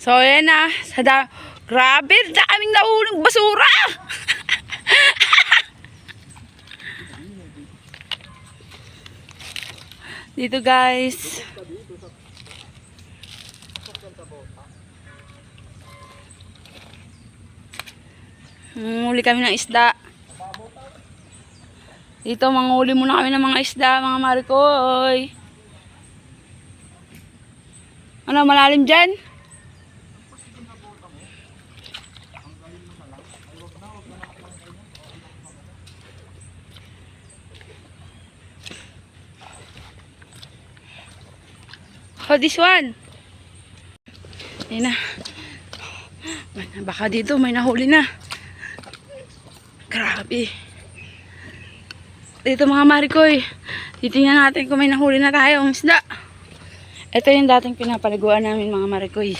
So, ayan na. Sa da Grabe, daming nahuling basura! Dito guys. Manguli kami ng isda. Dito, manguli muna kami ng mga isda, mga marikoy. Ano, malalim dyan? Oh, this one. Ayun na. Baka dito may nahuli na. Grabe. Dito mga marikoy. Titingnan natin kung may nahuli na tayong isda. Ito yung dating pinapaliguan namin mga marikoy.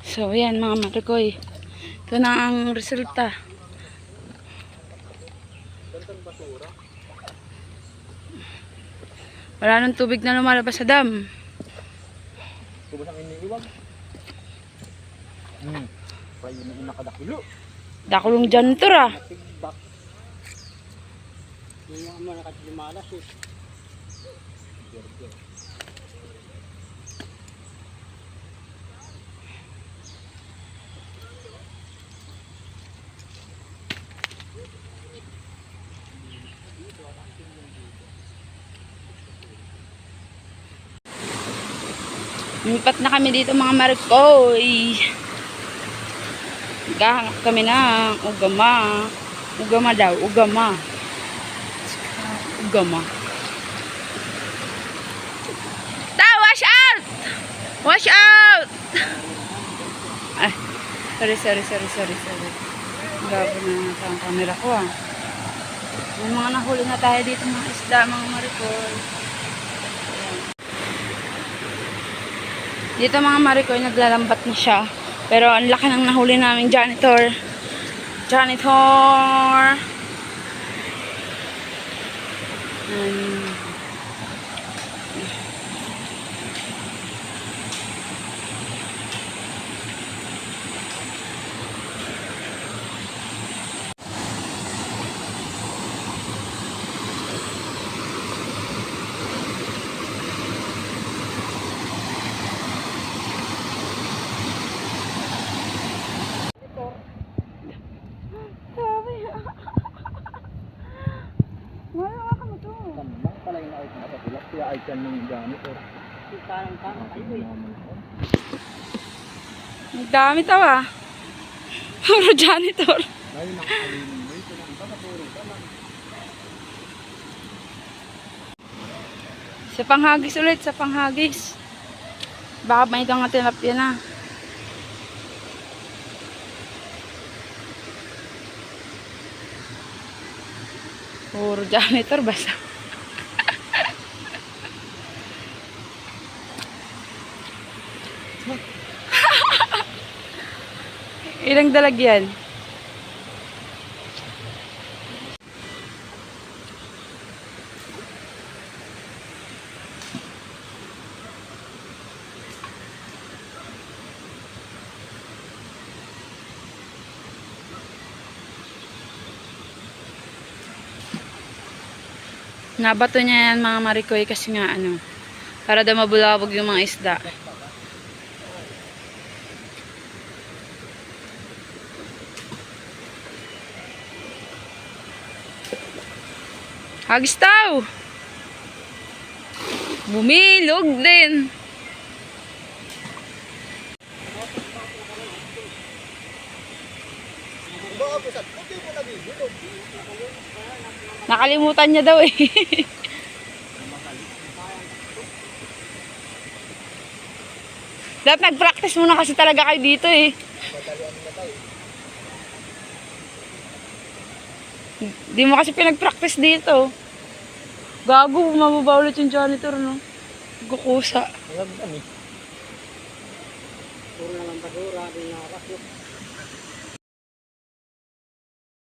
So, yan mga marikoy. Ito na ang resulta. Wala nang tubig na lumalabas sa dam. Kubos ang iniiwag. Hmm. Kaya yun ang nakadakulo. Dakulong janitor ah. Tigbak. Yung mga mga nakatimalas eh. Lumipat na kami dito mga marikoy. Naghahanap kami ng ugama. Ugama daw, ugama. Ugama. Ta, wash out! Wash out! Ay, sorry, sorry, sorry, sorry, sorry. Gabo na ang camera ko ah. May mga nahuli na tayo dito mga isda, mga marikoy. Dito mga marikoy, naglalambat na siya. Pero ang laki ng nahuli namin janitor. Janitor! Um, kan ng gamit or. Ang dami tao ah. Puro janitor. Sa panghagis ulit, sa panghagis. Baka may itong tilapia na. Puro janitor basta. Ilang dalag yan? Nabato niya yan mga marikoy kasi nga ano, para daw mabulabog yung mga isda. Hagis tao! Bumilog din! Nakalimutan niya daw eh. Dapat nag-practice muna kasi talaga kayo dito eh. Di mo kasi pinag-practice dito. Gago, bumababa ulit yung janitor, no? Gukusa. Ngayon kami. Puro naman basura. Di nakakas.